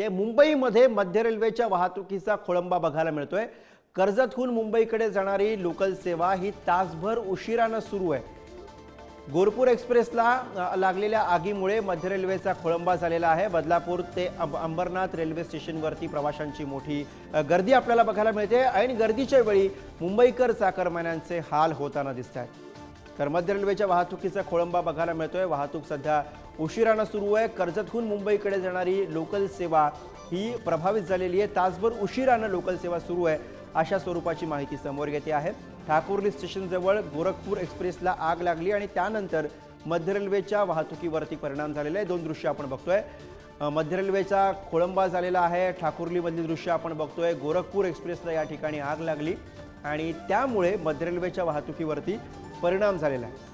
येते मुंबईमध्ये मध्य रेल्वेच्या वाहतुकीचा खोळंबा बघायला मिळतोय. कर्जतहून मुंबईकडे जाणारी लोकल सेवा ही तासभर उशिरानं सुरू आहे. गोरपूर एक्सप्रेसला लागलेल्या आगीमुळे मध्य रेल्वेचा खोळंबा झालेला आहे. बदलापूर ते अंबरनाथ रेल्वे स्टेशनवरती प्रवाशांची मोठी गर्दी आपल्याला बघायला मिळते. आणि गर्दीच्या वेळी मुंबईकर चाकरमान्यांचे हाल होताना दिसत आहेत तर मध्य रेल्वेच्या वाहतुकीचा खोळंबा बघायला मिळतोय. वाहतूक सध्या उशिरानं सुरू आहे. कर्जतहून मुंबईकडे जाणारी लोकल सेवा ही प्रभावित झालेली आहे. तासभर उशिरानं लोकल सेवा सुरू आहे अशा स्वरूपाची माहिती समोर येते आहे. ठाकुर्ली स्टेशनजवळ गोरखपूर एक्सप्रेसला आग लागली आणि त्यानंतर मध्य रेल्वेच्या वाहतुकीवरती परिणाम झालेला आहे. दोन दृश्य आपण बघतोय. मध्य रेल्वेचा खोळंबा झालेला आहे. ठाकुर्लीमधली दृश्य आपण बघतोय. गोरखपूर एक्सप्रेसला या ठिकाणी आग लागली आणि त्यामुळे मध्य रेल्वेच्या वाहतुकीवरती परिणाम झालेला आहे.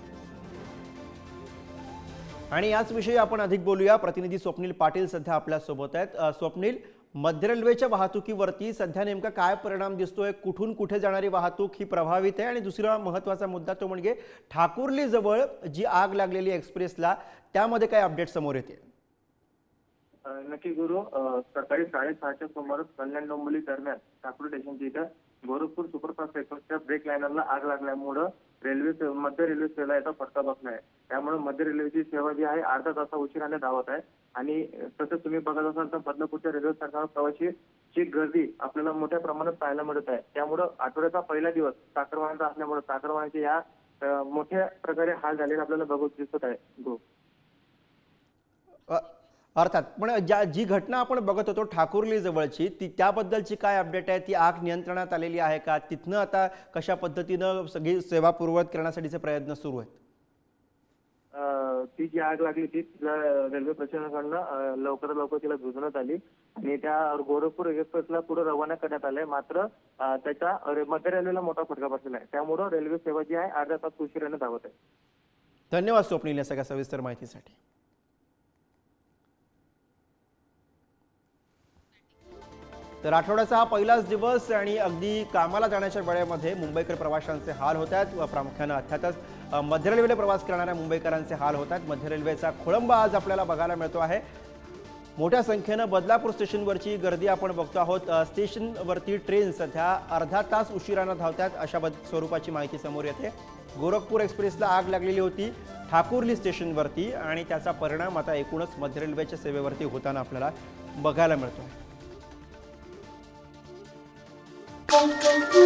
आणि याच विषयी आपण अधिक बोलूया. प्रतिनिधी स्वप्नील पाटील सध्या आपल्यासोबत आहेत. स्वप्नील मध्य रेल्वेच्या वाहतुकीवरती सध्या नेमका काय परिणाम दिसतोय? कुठून कुठे जाणारी वाहतूक ही प्रभावित आहे? आणि दुसरा महत्त्वाचा मुद्दा तो म्हणजे ठाकुर्ली जवळ जी आग लागलेली एक्सप्रेसला त्यामध्ये काय अपडेट समोर येते? नक्की गुरु सकाळी साडेसहाच्या सुमारास कल्याण डोंबोली दरम्यान ठाकूर स्टेशनच्या इथं गोरखपूर सुपरफास्ट एक्सप्रेसच्या ब्रेक लाईनरला आग लागल्यामुळं रेल्वे मध्य रेल्वे सेवेला याचा फटका बसला आहे. त्यामुळे मध्य रेल्वेची सेवा जी आहे अर्धा तासा उशिराने धावत आहे. आणि तसंच तुम्ही बघत असाल तर बदलापूरच्या रेल्वे स्थानकावर प्रवाशीची गर्दी आपल्याला मोठ्या प्रमाणात पाहायला मिळत आहे. त्यामुळं आठवड्याचा पहिला दिवस चाकरवाण्याचा असल्यामुळे चाकरवाण्याचे या मोठ्या प्रकारे हाल झालेले आपल्याला बघू दिसत आहे. अर्थात पण ज्या जी घटना आपण बघत होतो ठाकुर्ली जवळची ती त्याबद्दलची काय अपडेट आहे? ती आग नियंत्रणात आलेली आहे का? तिथनं आता कशा पद्धतीनं सगळी सेवा पूर्ववत करण्यासाठीचे प्रयत्न सुरू आहेत? ती जी आग लागली ती तिला रेल्वे प्रशासनाकडनं लवकरात लवकर तिला झुजवण्यात आली. आणि त्या गोरखपूर एक्सप्रेसला पुढे रवाना करण्यात आलंय. मात्र त्याच्या मध्य रेल्वेला मोठा फटका बसलेला आहे. त्यामुळं रेल्वे सेवा जी आहे अर्ध्या तास उशिराने धावत आहे. धन्यवाद स्वप्नील या सगळ्या सविस्तर माहितीसाठी. तर आठवड्याचा हा पहिलाच दिवस आणि अगदी कामाला जाण्याच्या वेळेमध्ये मुंबईकर प्रवाशांचे हाल होत आहेत. व प्रामुख्यानं अर्थातच मध्य रेल्वेने प्रवास करणाऱ्या मुंबईकरांचे हाल होत आहेत. मध्य रेल्वेचा खोळंबा आज आपल्याला बघायला मिळतो आहे. मोठ्या संख्येनं बदलापूर स्टेशनवरची गर्दी आपण बघतो आहोत. स्टेशनवरती ट्रेन सध्या अर्धा तास उशिरानं धावतात अशा बद स्वरूपाची माहिती समोर येते. गोरखपूर एक्सप्रेसला आग लागलेली होती ठाकुरली स्टेशनवरती आणि त्याचा परिणाम आता एकूणच मध्य रेल्वेच्या सेवेवरती होताना आपल्याला बघायला मिळतो Oh.